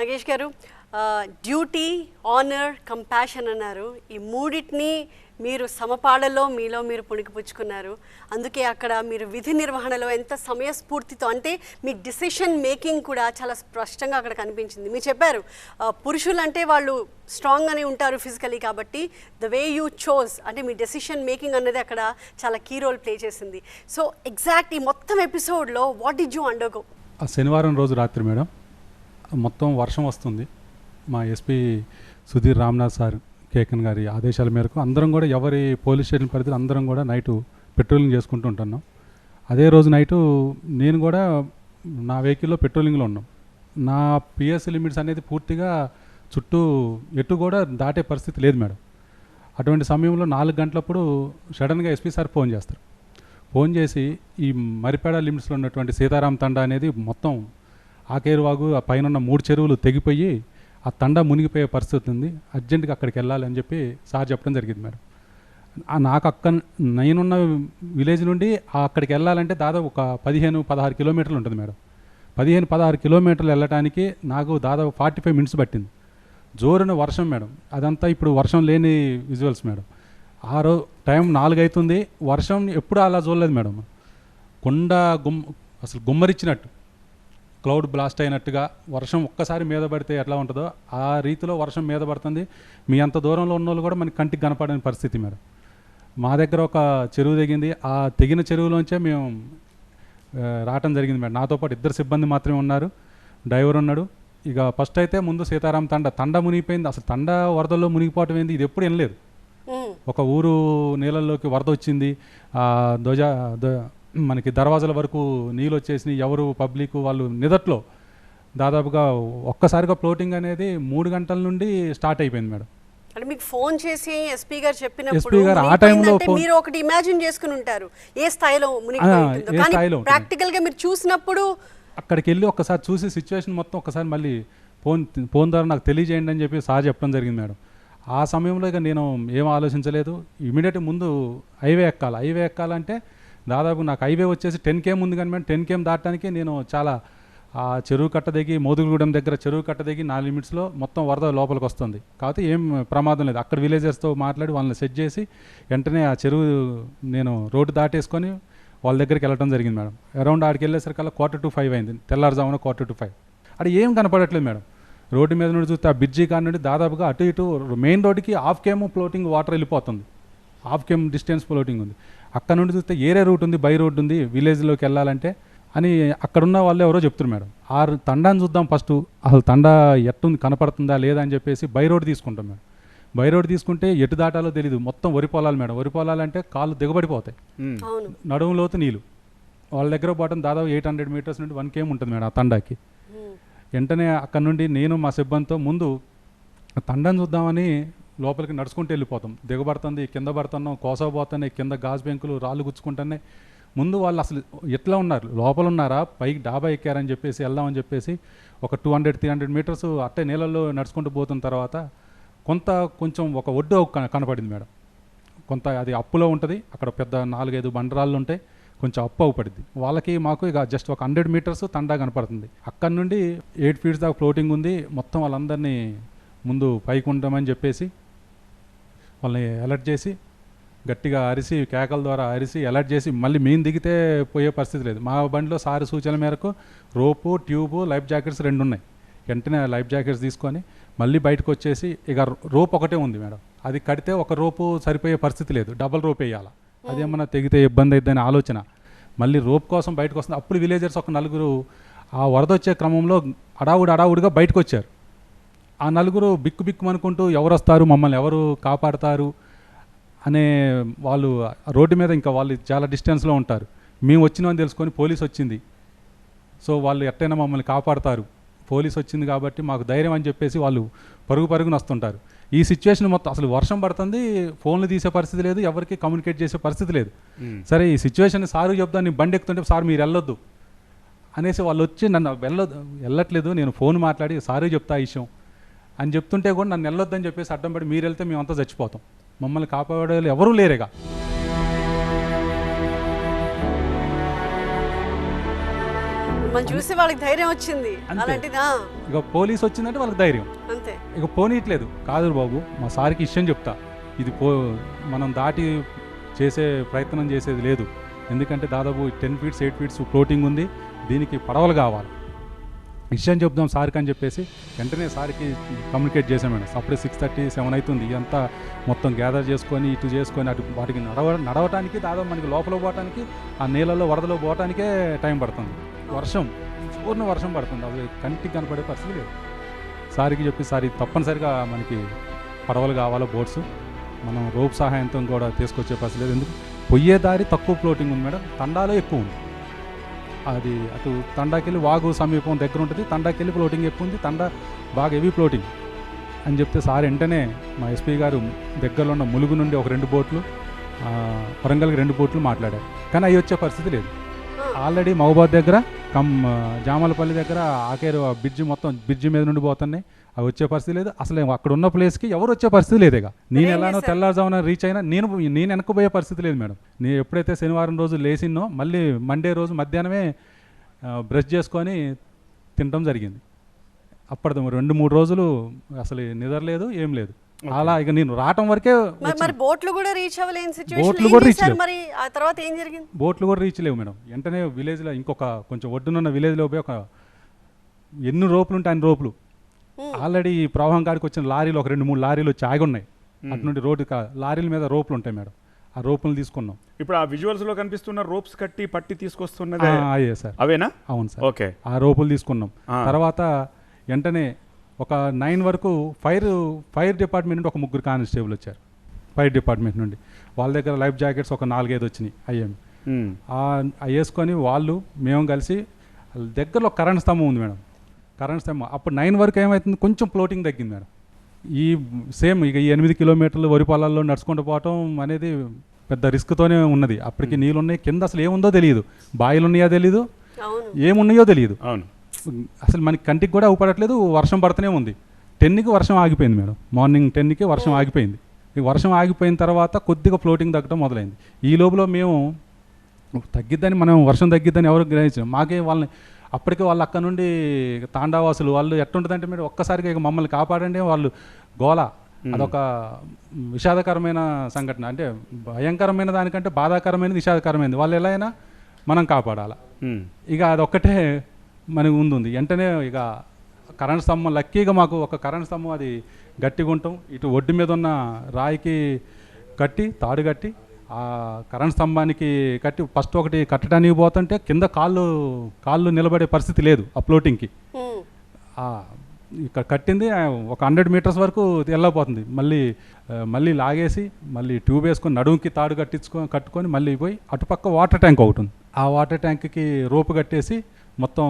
నగేష్ గారు duty honour compassion అన్నారు. ఈ మూడింటిని మీరు సమపాళలో మీలో మీరు పుణికిపుచ్చుకున్నారు. అందుకే అక్కడ మీరు విధి నిర్వహణలో ఎంత సమయస్ఫూర్తితో అంటే మీ డిసిషన్ మేకింగ్ కూడా చాలా స్పష్టంగా అక్కడ కనిపించింది. మీరు చెప్పారు పురుషులు అంటే వాళ్ళు స్ట్రాంగ్ అని ఉంటారు ఫిజికలీ కాబట్టి ద వే యూ చోజ్ అంటే మీ డెసిషన్ మేకింగ్ అనేది అక్కడ చాలా కీ రోల్ ప్లే చేసింది. సో ఎగ్జాక్ట్ ఈ మొత్తం ఎపిసోడ్లో వాట్ డిడ్ యూ అండర్గో శనివారం రోజు రాత్రి మేడం. మొత్తం వర్షం వస్తుంది. మా ఎస్పీ సుధీర్ రామ్నాథ్ సార్ కేకన్ గారి ఆదేశాల మేరకు అందరం కూడా ఎవరి పోలీస్ స్టేషన్ పరిధిలో అందరం కూడా నైటు పెట్రోలింగ్ చేసుకుంటూ ఉంటున్నాం. అదే రోజు నైటు నేను కూడా నా వెహికల్లో పెట్రోలింగ్లో ఉన్నాం. నా పిఎస్ లిమిట్స్ అనేది పూర్తిగా చుట్టూ ఎటు కూడా దాటే పరిస్థితి లేదు మేడం. అటువంటి సమయంలో నాలుగు గంటలప్పుడు సడన్గా ఎస్పీ సార్ ఫోన్ చేస్తారు. ఫోన్ చేసి ఈ మరిపేడ లిమిట్స్లో ఉన్నటువంటి సీతారాం తండా అనేది మొత్తం ఆకేరువాగు ఆ పైన ఉన్న మూడు చెరువులు తెగిపోయి ఆ తండ మునిగిపోయే పరిస్థితి ఉంది. అర్జెంటుగా అక్కడికి వెళ్ళాలి అని చెప్పి సార్ చెప్పడం జరిగింది మేడం. నాకు అక్క నేనున్న విలేజ్ నుండి అక్కడికి వెళ్ళాలంటే దాదాపు ఒక పదిహేను పదహారు కిలోమీటర్లు ఉంటుంది మేడం. పదిహేను పదహారు కిలోమీటర్లు వెళ్ళడానికి నాకు దాదాపు ఫార్టీ ఫైవ్ మినిట్స్ పట్టింది. జోరున వర్షం మేడం. అదంతా ఇప్పుడు వర్షం లేని విజువల్స్ మేడం. ఆ రోజు టైం నాలుగు అవుతుంది వర్షం ఎప్పుడు అలా చూడలేదు మేడం. కొండ గుమ్ అసలు గుమ్మరిచ్చినట్టు. క్లౌడ్ బ్లాస్ట్ అయినట్టుగా వర్షం ఒక్కసారి మీద పడితే ఎట్లా ఉంటుందో ఆ రీతిలో వర్షం మీద పడుతుంది. మీ అంత దూరంలో ఉన్న వాళ్ళు కూడా మనకి కంటికి కనపడని పరిస్థితి మేడం. మా దగ్గర ఒక చెరువు తెగింది. ఆ తెగిన చెరువులోంచే మేము రావటం జరిగింది మేడం. నాతో పాటు ఇద్దరు సిబ్బంది మాత్రమే ఉన్నారు. డ్రైవర్ ఉన్నాడు. ఇక ఫస్ట్ అయితే ముందు సీతారాం తండ. తండ మునిగిపోయింది. అసలు తండ వరదల్లో మునిగిపోవటం ఏంది? ఇది ఎప్పుడు వినలేదు. ఒక ఊరు నీళ్ళల్లోకి వరద వచ్చింది. ఆ ధ్వజ ధ్వ- మనకి దర్వాజల వరకు నీళ్ళు వచ్చేసినాయి. ఎవరు పబ్లిక్ వాళ్ళు నిదట్లో దాదాపుగా ఒక్కసారిగా ఫ్లోటింగ్ అనేది మూడు గంటల నుండి స్టార్ట్ అయిపోయింది మేడం. అంటే మీకు ఫోన్ చేసి ఎస్పీ గారు చెప్పినప్పుడు ఆ టైంలో మీరు ఒకటి ఇమాజిన్ చేసుకుని ఉంటారు. ఏ స్థాయిలో కానీ. ప్రాక్టికల్గా మీరు చూసినప్పుడు అక్కడికి వెళ్ళి ఒక్కసారి చూసి సిచ్యువేషన్ మొత్తం ఒక్కసారి మళ్ళీ ఫోన్ ఫోన్ ద్వారా నాకు తెలియజేయండి అని చెప్పి సార్ చెప్పడం జరిగింది మేడం. ఆ సమయంలో ఇక నేను ఏం ఆలోచించలేదు. ఇమీడియట్ ముందు హైవే ఎక్కాలి. హైవే ఎక్కాలంటే దాదాపు నాకు హైవే వచ్చేసి టెన్ కేమ్ ఉంది కానీ మేడం టెన్ కేమ్ దాటడానికి నేను చాలా ఆ చెరువు కట్ట దిగి మోదుగుగూడెం దగ్గర చెరువు కట్ట దిగి నా లిమిట్స్లో మొత్తం వరద లోపలికి వస్తుంది. కాకపోతే ఏం ప్రమాదం లేదు. అక్కడ విలేజర్స్తో మాట్లాడి వాళ్ళని సెట్ చేసి వెంటనే ఆ చెరువు నేను రోడ్డు దాటేసుకొని వాళ్ళ దగ్గరికి వెళ్ళడం జరిగింది మేడం. అరౌండ్ ఆడికి వెళ్ళేసరికల్లా క్వార్టర్ టు ఫైవ్ అయింది. తెల్లారుజామున క్వార్టర్ టు ఫైవ్ అక్కడ ఏం కనపడట్లేదు మేడం. రోడ్డు మీద నుండి చూస్తే ఆ బ్రిడ్జి కాని నుండి దాదాపుగా అటు ఇటు మెయిన్ రోడ్డుకి హాఫ్ కేమ్ ఫ్లోటింగ్ వాటర్ వెళ్ళిపోతుంది. హాఫ్ కేమ్ డిస్టెన్స్ ఫ్లోటింగ్ ఉంది. అక్కడ నుండి చూస్తే ఏరే రూట్ ఉంది బై రోడ్ ఉంది విలేజ్లోకి వెళ్ళాలంటే అని అక్కడున్న వాళ్ళు ఎవరో చెప్తున్నారు మేడం. ఆ తండాన్ని చూద్దాం ఫస్ట్. అసలు తండా ఎట్టుంది కనపడుతుందా లేదా అని చెప్పేసి బై రోడ్ తీసుకుంటాం మేడం. బై రోడ్ తీసుకుంటే ఎటు దాటాలో తెలియదు మొత్తం వరి పొలాలు మేడం. వరి పొలాలంటే కాళ్ళు దిగబడిపోతాయి. అవును. నడుము లోతు నీళ్ళు. వాళ్ళ దగ్గర పోవటం దాదాపు ఎయిట్ హండ్రెడ్ మీటర్స్ నుండి వన్ కేమ్ ఉంటుంది మేడం ఆ తండాకి. వెంటనే అక్కడ నుండి నేను మా సిబ్బందితో ముందు తండాన్ని చూద్దామని లోపలికి నడుచుకుంటూ వెళ్ళిపోతాం. దిగబడుతుంది కింద పడుతున్నాం కోసపోతున్నాయి కింద గాజు బెంకులు రాళ్ళు గుచ్చుకుంటున్నాయి. ముందు వాళ్ళు అసలు ఎట్లా ఉన్నారు? లోపల ఉన్నారా? పైకి డాబా ఎక్కారని చెప్పేసి వెళ్దామని చెప్పేసి ఒక two hundred three hundred meters అట్టే నీళ్ళల్లో నడుచుకుంటూ పోతున్న తర్వాత కొంత కొంచెం ఒక ఒడ్డు కన- కనపడింది మేడం. కొంత అది అప్పులో ఉంటుంది అక్కడ పెద్ద నాలుగైదు బండరాళ్ళు ఉంటాయి కొంచెం అప్పు అవుపడింది వాళ్ళకి మాకు ఇక జస్ట్ ఒక హండ్రెడ్ మీటర్స్ తండా కనపడుతుంది. అక్కడ నుండి ఎయిట్ ఫీట్స్ దాకా ఫ్లోటింగ్ ఉంది మొత్తం వాళ్ళందరినీ ముందు పైకి ఉండమని చెప్పేసి వాళ్ళని అలర్ట్ చేసి గట్టిగా అరిసి కేకల ద్వారా అరిసి అలర్ట్ చేసి మళ్ళీ మేము దిగితే పోయే పరిస్థితి లేదు. మా బండిలో సారి సూచనల మేరకు రోపు ట్యూబు లైఫ్ జాకెట్స్ రెండు ఉన్నాయి. వెంటనే లైఫ్ జాకెట్స్ తీసుకొని మళ్ళీ బయటకు వచ్చేసి ఇక రోప్ ఒకటే ఉంది మేడం. అది కడితే ఒక రోపు సరిపోయే పరిస్థితి లేదు. డబల్ రోప్ వేయాలి? అదేమన్నా తెగితే ఇబ్బంది అవుతుందని ఆలోచన. మళ్ళీ రోప్ కోసం బయటకు వస్తుంది. అప్పుడు విలేజర్స్ ఒక నలుగురు ఆ వరద వచ్చే క్రమంలో అడావుడు అడావుడిగా బయటకు వచ్చారు. ఆ నలుగురు బిక్కు బిక్కు అనుకుంటూ ఎవరు వస్తారు మమ్మల్ని ఎవరు కాపాడతారు అనే వాళ్ళు రోడ్డు మీద ఇంకా వాళ్ళు చాలా డిస్టెన్స్లో ఉంటారు. మేము వచ్చినామని తెలుసుకొని పోలీస్ వచ్చింది. సో వాళ్ళు ఎట్టైనా మమ్మల్ని కాపాడతారు. పోలీస్ వచ్చింది కాబట్టి మాకు ధైర్యం అని చెప్పేసి వాళ్ళు పరుగు పరుగున వస్తుంటారు. ఈ సిచ్యువేషన్ మొత్తం అసలు వర్షం పడుతుంది ఫోన్లు తీసే పరిస్థితి లేదు ఎవరికి కమ్యూనికేట్ చేసే పరిస్థితి లేదు. సరే ఈ సిచ్యువేషన్ సారు చెప్తాను నేను బండి ఎక్కుతుంటే సార్ మీరు వెళ్ళొద్దు అనేసి వాళ్ళు వచ్చి నన్ను వెళ్ళొద్దు వెళ్ళట్లేదు నేను ఫోన్ మాట్లాడి సారీ చెప్తా ఈ విషయం. అని చెప్తుంటే కూడా నన్ను వెళ్ళొద్దని చెప్పేసి అడ్డం పడి మీరు వెళ్తే మేమంతా చచ్చిపోతాం. మమ్మల్ని కాపాడే వాళ్ళు ఎవరూ లేరేగా. మిమ్మల్ని చూసి వాళ్ళకి ధైర్యం వచ్చింది. అలాంటిదా? ఇక పోలీస్ వచ్చిందంటే వాళ్ళకి ధైర్యం. అంతే. ఇక పోనీయట్లేదు. కాదు బాబు మా సార్కి ఇష్టం చెప్తా. ఇది పో మనం దాటి చేసే ప్రయత్నం చేసేది లేదు. ఎందుకంటే దాదాపు ten feets eight feets floating ఉంది. దీనికి పడవలు కావాలి. విషయం చెప్దాం సార్కి అని చెప్పేసి వెంటనే సార్కి కమ్యూనికేట్ చేశాం మేడం. అప్పుడే సిక్స్ థర్టీ సెవెన్ అవుతుంది. ఇదంతా మొత్తం గ్యాదర్ చేసుకొని ఇటు చేసుకొని అటు వాటికి నడవ నడవటానికి దాదాపు మనకి లోపల పోవటానికి ఆ నీళ్ళలో వరదలో పోవటానికే టైం పడుతుంది. వర్షం పూర్ణ వర్షం పడుతుంది. అది కంటికి కనపడే పరిస్థితి లేదు. సార్కి చెప్పి సార్ ఇది తప్పనిసరిగా మనకి పడవలు కావాలో బోట్స్? మనం రోప్ సహాయంతో కూడా తీసుకొచ్చే పరిస్థితి లేదు. ఎందుకు? పొయ్యే దారి తక్కువ ఫ్లోటింగ్ ఉంది మేడం. తండాలో ఎక్కువ ఉంది. అది అటు తండాకెళ్ళి వాగు సమీపం దగ్గర ఉంటుంది తండాకెళ్ళి ఫ్లోటింగ్ ఎక్కువ ఉంది తండా బాగా హెవీ ఫ్లోటింగ్ అని చెప్తే సార్ వెంటనే మా ఎస్పీ గారు దగ్గరలో ఉన్న ములుగు నుండి ఒక రెండు బోట్లు వరంగల్కి రెండు బోట్లు మాట్లాడారు. కానీ అవి వచ్చే పరిస్థితి లేదు. ఆల్రెడీ మహబాద్ దగ్గర కమ్ జామలపల్లి దగ్గర ఆకేరు ఆ బ్రిడ్జి మొత్తం బ్రిడ్జి మీద నుండి పోతున్నాయి. అవి వచ్చే పరిస్థితి లేదు. అసలు అక్కడ ఉన్న ప్లేస్కి ఎవరు వచ్చే పరిస్థితి లేదు ఇక. నేను ఎలానో? తెల్లారుజామున రీచ్ అయినా నేను నేను వెనక్కిపోయే పరిస్థితి లేదు మేడం. నేను ఎప్పుడైతే శనివారం రోజు లేచిన్నో మళ్ళీ మండే రోజు మధ్యాహ్నమే బ్రష్ చేసుకొని తినడం జరిగింది. అప్పటి రెండు మూడు రోజులు అసలు నిద్రలేదు ఏం లేదు. అలా ఇక నేను రావటం వరకే మరి బోట్లు కూడా రీచ్ అవ్వలేని బోట్లు కూడా reach లేవు. మరి? ఆ తర్వాత ఏం జరిగింది? బోట్లు కూడా రీచ్ లేవు మేడం. వెంటనే విలేజ్లో ఇంకొక కొంచెం ఒడ్డునున్న విలేజ్లో పోయి ఒక ఎన్ని రోపులు ఉంటాయి అన్ని రోపులు. ఆల్రెడీ ఈ ప్రవాహం కాడికి వచ్చిన లారీలు ఒక రెండు మూడు లారీలు వచ్చి ఆగి ఉన్నాయి అటు నుండి రోడ్డు లారీల మీద రోపులు ఉంటాయి మేడం. ఆ రోపులు తీసుకున్నాం. ఇప్పుడు ఆ విజువల్స్లో కనిపిస్తున్న రోప్స్ కట్టి పట్టి తీసుకొస్తున్నదే ఆ, అయ్యే సార్ అవేనా? అవును సార్ ఓకే ఆ రోపులు తీసుకున్నాం. తర్వాత వెంటనే ఒక నైన్ వరకు ఫైర్ ఫైర్ డిపార్ట్మెంట్ నుండి ఒక ముగ్గురు కానిస్టేబుల్ వచ్చారు. ఫైర్ డిపార్ట్మెంట్ నుండి. వాళ్ళ దగ్గర లైఫ్ జాకెట్స్ ఒక నాలుగైదు వచ్చినాయి అయ్యాం ఉమ్. ఆ ఆ వేసుకొని వాళ్ళు మేము కలిసి దగ్గరలో కరెంట్ స్తంభం ఉంది మేడం. కరెంట్ స్తంభం అప్పుడు నైన్ వరకు ఏమవుతుంది కొంచెం ఫ్లోటింగ్ తగ్గింది మేడం. ఈ సేమ్ ఇక ఈ ఎనిమిది కిలోమీటర్లు వరి పొలాల్లో నడుచుకుంటూ పోవటం అనేది పెద్ద రిస్క్తోనే ఉన్నది. అప్పటికి నీళ్ళు ఉన్నాయి కింద అసలు ఏముందో తెలియదు బాయిలు ఉన్నాయో తెలియదు అవును. ఏమున్నాయో తెలియదు అవును. అసలు మనకి కంటికి కూడా ఊపడట్లేదు. వర్షం పడుతూనే ఉంది. టెన్కి వర్షం ఆగిపోయింది మేడం. మార్నింగ్ టెన్కి వర్షం ఆగిపోయింది. ఈ వర్షం ఆగిపోయిన తర్వాత కొద్దిగా ఫ్లోటింగ్ తగ్గడం మొదలైంది. ఈ లోపల మేము తగ్గిద్దని మనం వర్షం తగ్గిద్దని ఎవరు గ్రహించాం మాకే వాళ్ళని అప్పటికే వాళ్ళు అక్కడ నుండి తాండావాసులు వాళ్ళు ఎట్టుంటుందంటే మీరు ఒక్కసారిగా ఇక మమ్మల్ని కాపాడండి వాళ్ళు గోల. అదొక విషాదకరమైన సంఘటన. అంటే భయంకరమైన దానికంటే బాధాకరమైనది విషాదకరమైనది. వాళ్ళు ఎలా అయినా మనం కాపాడాలి. ఇక అదొక్కటే మనకు ఉంది వెంటనే ఇక కరెంట్ స్తంభం లక్కీగా మాకు ఒక కరెంట్ స్తంభం అది గట్టిగా ఉంటాం ఇటు ఒడ్డు మీద ఉన్న రాయికి కట్టి తాడు కట్టి ఆ కరెంట్ స్తంభానికి కట్టి ఫస్ట్ ఒకటి కట్టడానికి పోతుంటే కింద కాళ్ళు కాళ్ళు నిలబడే పరిస్థితి లేదు ఆ ఫ్లోటింగ్కి ఇక్కడ కట్టింది ఒక హండ్రెడ్ మీటర్స్ వరకు వెళ్ళకపోతుంది మళ్ళీ మళ్ళీ లాగేసి మళ్ళీ ట్యూబ్ వేసుకొని నడుముకి తాడు కట్టించుకొని కట్టుకొని మళ్ళీ పోయి అటుపక్క వాటర్ ట్యాంక్ ఒకటి ఉంది. ఆ వాటర్ ట్యాంక్కి రోపు కట్టేసి మొత్తం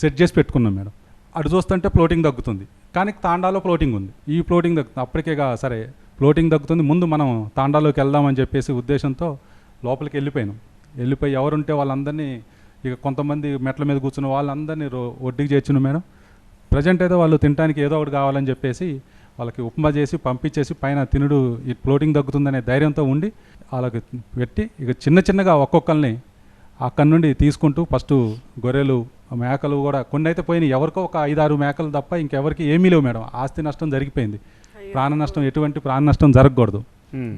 సెట్ చేసి పెట్టుకున్నాం మేడం. అటు చూస్తుంటే ఫ్లోటింగ్ తగ్గుతుంది. కానీ తాండాలో ఫ్లోటింగ్ ఉంది. ఈ ఫ్లోటింగ్ తగ్గుతుంది. అప్పటికే గా సరే ఫ్లోటింగ్ తగ్గుతుంది. ముందు మనం తాండాలోకి వెళ్దామని చెప్పేసి ఉద్దేశంతో లోపలికి వెళ్ళిపోయినాం. వెళ్ళిపోయి ఎవరుంటే వాళ్ళందరినీ ఇక కొంతమంది మెట్ల మీద కూర్చున్న వాళ్ళందరినీ రో ఒడ్డుకి చేర్చును మేడం. ప్రజెంట్ అయితే వాళ్ళు తినడానికి ఏదో ఒకటి కావాలని చెప్పేసి వాళ్ళకి ఉప్మా చేసి పంపించేసి పైన తినుడు ఈ ఫ్లోటింగ్ తగ్గుతుందనే ధైర్యంతో ఉండి వాళ్ళకి పెట్టి ఇక చిన్న చిన్నగా ఒక్కొక్కరిని అక్కడి నుండి తీసుకుంటూ ఫస్ట్ గొర్రెలు మేకలు కూడా కొన్ని అయితే పోయినాయి. ఎవరికో ఒక ఐదారు మేకలు తప్ప ఇంకెవరికి ఏమీ లేవు మేడం. ఆస్తి నష్టం జరిగిపోయింది. ప్రాణ నష్టం ఎటువంటి ప్రాణ నష్టం జరగకూడదు.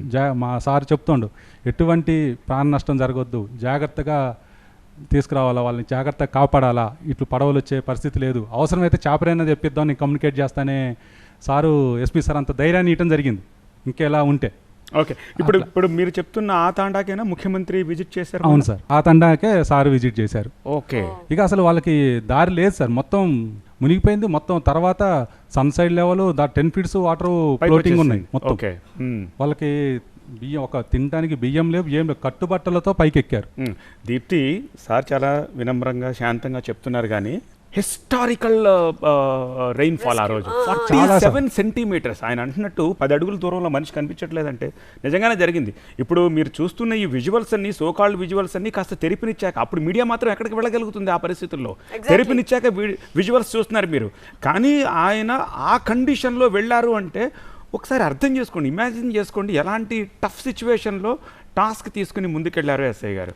జా మా సార్ చెప్తుండు ఎటువంటి ప్రాణ నష్టం జరగొద్దు జాగ్రత్తగా తీసుకురావాలా వాళ్ళని జాగ్రత్తగా కాపాడాలా ఇట్లు పడవలు వచ్చే పరిస్థితి లేదు. అవసరమైతే చాపరైనా తెప్పిద్దాం నేను కమ్యూనికేట్ చేస్తానే. సారు ఎస్పీ సార్ అంత ధైర్యాన్ని ఇవ్వడం జరిగింది. ఇంకెలా ఉంటే. ఓకే. ఇప్పుడు ఇప్పుడు మీరు చెప్తున్న ఆ తాండాకైనా ముఖ్యమంత్రి విజిట్ చేశారు అవును సార్. ఆ తండాకే సార్ విజిట్ చేశారు. ఓకే. ఇక అసలు వాళ్ళకి దారి లేదు సార్. మొత్తం మునిగిపోయింది. మొత్తం తర్వాత సన్ సైడ్ లెవెల్ దా టెన్ ఫీట్స్ వాటర్ ఫ్లోటింగ్ ఉన్నాయి. మొత్తం. వాళ్ళకి బియ్యం ఒక తినడానికి బియ్యం లేవు ఏం లేవు. కట్టుబట్టలతో పైకి ఎక్కారు ఉమ్. దీప్తి సార్ చాలా వినమ్రంగా శాంతంగా చెప్తున్నారు కానీ హిస్టారికల్ రెయిన్ ఫాల్ ఆ రోజు. ఫార్టీ. Seven centimeters. ఆయన అంటున్నట్టు పది అడుగుల దూరంలో మనిషి కనిపించట్లేదంటే నిజంగానే జరిగింది. ఇప్పుడు మీరు చూస్తున్న ఈ విజువల్స్ అన్ని సోకాల్డ్ విజువల్స్ అన్ని కాస్త తెరిపినిచ్చాక అప్పుడు మీడియా మాత్రం ఎక్కడికి వెళ్ళగలుగుతుంది ఆ పరిస్థితుల్లో. తెరిపినిచ్చాక విజువల్స్ చూస్తున్నారు మీరు. కానీ ఆయన ఆ కండిషన్లో వెళ్ళారు అంటే ఒకసారి అర్థం చేసుకోండి ఇమాజిన్ చేసుకోండి ఎలాంటి టఫ్ సిచ్యువేషన్లో టాస్క్ తీసుకుని ముందుకెళ్ళారు ఎస్ఐ గారు.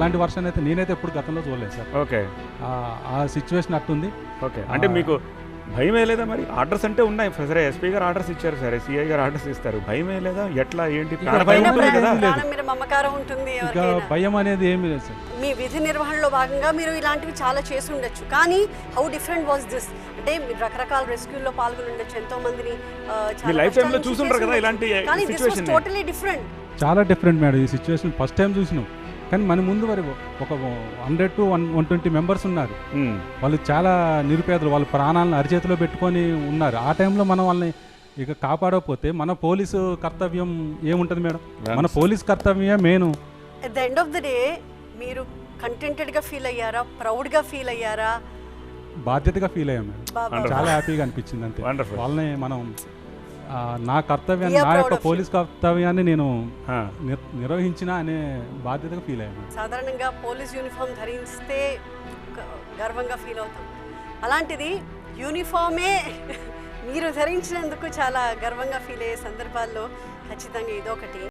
అలాంటి వర్షం అయితే నేనైతే ఎప్పుడు గతంలో చూడలేదు సార్. ఓకే. ఆ- సిచ్యువేషన్ అట్టుంది. ఓకే. అంటే మీకు భయం వేయలేదా మరి? ఆర్డర్స్ అంటే ఉన్నాయి. సరే ఎస్పీ గారు ఆర్డర్స్ ఇచ్చారు సరే సిఐ గారు ఆర్డర్స్ ఇస్తారు. భయం వేయలేదా ఎట్లా ఏంటి? భయం లేదు. అనేది ఏమీ లేదు సార్. మీ విధి నిర్వహణలో భాగంగా మీరు ఇలాంటివి చాలా చేసి ఉండొచ్చు. కానీ హౌ డిఫరెంట్ వాజ్ దిస్ అంటే మీరు రకరకాల రెస్క్యూల్లో పాల్గొని ఉండొచ్చు ఎంతో మందిని time కష్టాల లో చూసుంటారు చేసి కదా. ఇలాంటి కానీ దిస్. టోటలీ డిఫరెంట్ చాలా డిఫరెంట్ మేడం ఈ సిచ్యువేషన్ ఫస్ట్ టైం చూసినాం. కానీ మన ముందు మరి ఒక hundred to one one twenty members ఉన్నారు. వాళ్ళు చాలా నిరుపేదలు వాళ్ళ ప్రాణాలను అరిచేతిలో పెట్టుకొని ఉన్నారు. ఆ టైంలో మనం వాళ్ళని ఇక కాపాడకపోతే మన పోలీసు కర్తవ్యం ఏముంటుంది మేడం? మన police కర్తవ్యమే main. At the end of the day మీరు కంటెంటెడ్గా ఫీల్ అయ్యారా? ప్రౌడ్గా ఫీల్ అయ్యారా? బాధ్యతగా ఫీల్ అయ్యాం మేడం. చాలా హ్యాపీగా అనిపించింది అంతే. వాళ్ళని మనం నా కర్తవ్యాన్ని నా యొక్క. పోలీస్ కర్తవ్యాన్ని నేను నిర్వహించిన అనే బాధ్యతగా ఫీల్ అయ్యాను. సాధారణంగా పోలీస్ యూనిఫామ్ ధరిస్తే గర్వంగా ఫీల్ అవుతాం. అలాంటిది యూనిఫామే మీరు ధరించినందుకు చాలా గర్వంగా ఫీల్ అయ్యే సందర్భాల్లో ఖచ్చితంగా ఇదొకటి.